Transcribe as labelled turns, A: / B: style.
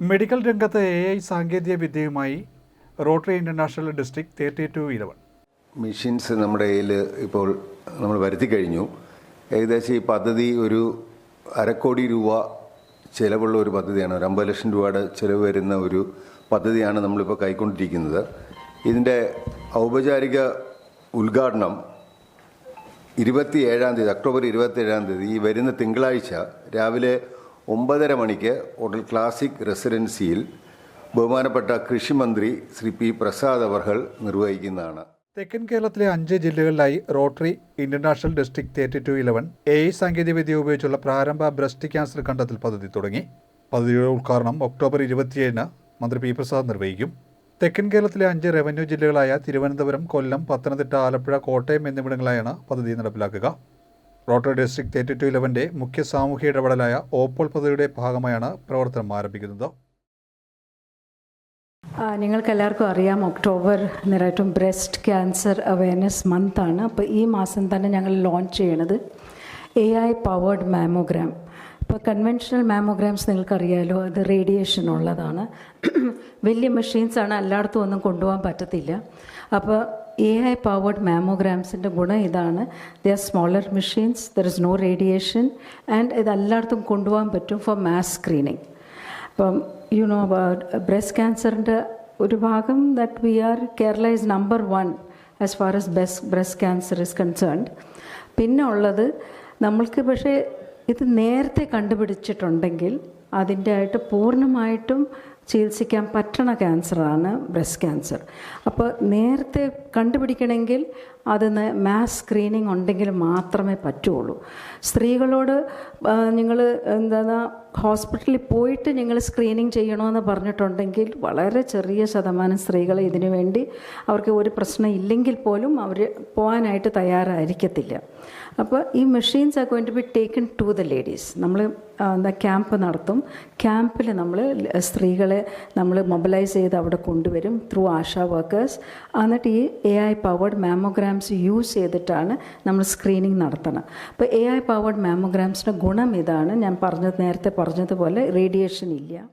A: Medical രംഗത്ത് A I സാങ്കേതിക വിദ്യയുമായി Rotary International district thirty two eleven.
B: Machines നമ്മുടെ കയ്യിൽ ഇപ്പോൾ നമ്മൾ വരുത്തി കഴിഞ്ഞു. ഏകദേശം ഈ പദ്ധതി ഒരു അരക്കോടി രൂപ ചിലവുള്ള ഒരു പദ്ധതിയാണ്. ഒരു അമ്പത് ലക്ഷം രൂപയുടെ ചിലവ് വരുന്ന ഒരു പദ്ധതിയാണ് നമ്മളിപ്പോൾ കൈക്കൊണ്ടിരിക്കുന്നത്. ഇതിന്റെ ഔപചാരിക ഉദ്ഘാടനം ഇരുപത്തി ഏഴാം തീയതി ഒക്ടോബർ ഇരുപത്തി ഏഴാം തീയതി ഈ വരുന്ന തിങ്കളാഴ്ച രാവിലെ ഒമ്പതര മണിക്ക് ഹോട്ടൽ ക്ലാസിക് റെസിഡൻസിയിൽ ബഹുമാനപ്പെട്ട കൃഷിമന്ത്രി ശ്രീ പി പ്രസാദ് അവർകൾ നിർവഹിക്കുന്നതാണ്.
A: തെക്കൻ കേരളത്തിലെ അഞ്ച് ജില്ലകളിലായി Rotary International district thirty two eleven A I സാങ്കേതികവിദ്യ ഉപയോഗിച്ചുള്ള പ്രാരംഭ ബ്രസ്റ്റ് ക്യാൻസർ കണ്ടെത്തൽ പദ്ധതി തുടങ്ങി. പദ്ധതിയുടെ ഉദ്ഘാടനം ഒക്ടോബർ ഇരുപത്തിയേഴിന് മന്ത്രി പി പ്രസാദ് നിർവഹിക്കും. തെക്കൻ കേരളത്തിലെ അഞ്ച് റവന്യൂ ജില്ലകളായ തിരുവനന്തപുരം കൊല്ലം പത്തനംതിട്ട ആലപ്പുഴ കോട്ടയം എന്നിവിടങ്ങളിലായാണ് പദ്ധതി നടപ്പിലാക്കുക. റോട്ടറി ഡിസ്ട്രിക്ട് തേർട്ടി ടു ഇലവന്റെ മുഖ്യ സാമൂഹ്യ ഇടപെടലായ ഓപ്പോൾ പദ്ധതിയുടെ ഭാഗമായാണ് പ്രവർത്തനം ആരംഭിക്കുന്നത്.
C: നിങ്ങൾക്ക് നിങ്ങൾക്കെല്ലാവർക്കും അറിയാം ഒക്ടോബർ നേരായിട്ടും ബ്രസ്റ്റ് ക്യാൻസർ അവയർനെസ് മന്ത് ആണ് അപ്പോൾ ഈ മാസം തന്നെ ഞങ്ങൾ ലോഞ്ച് ചെയ്യണത് എ ഐ പവേർഡ് മാമോഗ്രാം ഇപ്പോൾ കൺവെൻഷണൽ മാമോഗ്രാംസ് നിങ്ങൾക്കറിയാലോ അത് റേഡിയേഷൻ ഉള്ളതാണ്. വലിയ മെഷീൻസാണ് എല്ലായിടത്തും ഒന്നും കൊണ്ടുപോകാൻ പറ്റത്തില്ല. അപ്പോൾ എ ഐ പവേർഡ് മാമോഗ്രാംസിന്റെ ഗുണം ഇതാണ്. The are smaller machines there is no radiation and ഇത് എല്ലായിടത്തും കൊണ്ടുപോകാൻ പറ്റും ഫോർ മാസ് സ്ക്രീനിങ് അപ്പം യു നോ ബ്രസ്റ്റ് ക്യാൻസറിന്റെ ഒരു ഭാഗം that we are Kerala is number one as far as best breast cancer is concerned പിന്നെ ഉള്ളത് നമ്മൾക്ക് പക്ഷേ ഇത് നേരത്തെ കണ്ടുപിടിച്ചിട്ടുണ്ടെങ്കിൽ അതിന്റെ ആയിട്ട് പൂർണമായിട്ടും ചികിത്സിക്കാൻ പറ്റണ ക്യാൻസറാണ് ബ്രസ്റ്റ് ക്യാൻസർ. അപ്പോൾ നേരത്തെ കണ്ടുപിടിക്കണമെങ്കിൽ അതിന് മാസ് സ്ക്രീനിങ് ഉണ്ടെങ്കിൽ മാത്രമേ പറ്റുള്ളൂ. സ്ത്രീകളോട് നിങ്ങൾ എന്താ ഹോസ്പിറ്റലിൽ പോയിട്ട് നിങ്ങൾ സ്ക്രീനിങ് ചെയ്യണമെന്ന് പറഞ്ഞിട്ടുണ്ടെങ്കിൽ വളരെ ചെറിയ ശതമാനം സ്ത്രീകൾ ഇതിനു വേണ്ടി അവർക്ക് ഒരു പ്രശ്നം ഇല്ലെങ്കിൽ പോലും അവർ പോകാനായിട്ട് തയ്യാറായിരിക്കത്തില്ല. അപ്പോൾ ഈ machines are going to be taken to the ladies നമ്മൾ എന്താ ക്യാമ്പ് നടത്തും. ക്യാമ്പിൽ നമ്മൾ സ്ത്രീകളെ നമ്മൾ മൊബിലൈസ് ചെയ്ത് അവിടെ കൊണ്ടുവരും ത്രൂ ആശാ വർക്കേഴ്സ് എന്നിട്ട് ഈ A I powered mammograms use ചെയ്തിട്ടാണ് നമ്മൾ സ്ക്രീനിങ് നടത്തണം. അപ്പോൾ എ ഐ പവേർഡ് മാമോഗ്രാംസിന്റെ ഗുണം ഇതാണ്. ഞാൻ പറഞ്ഞത് നേരത്തെ പറഞ്ഞതുപോലെ റേഡിയേഷൻ ഇല്ല.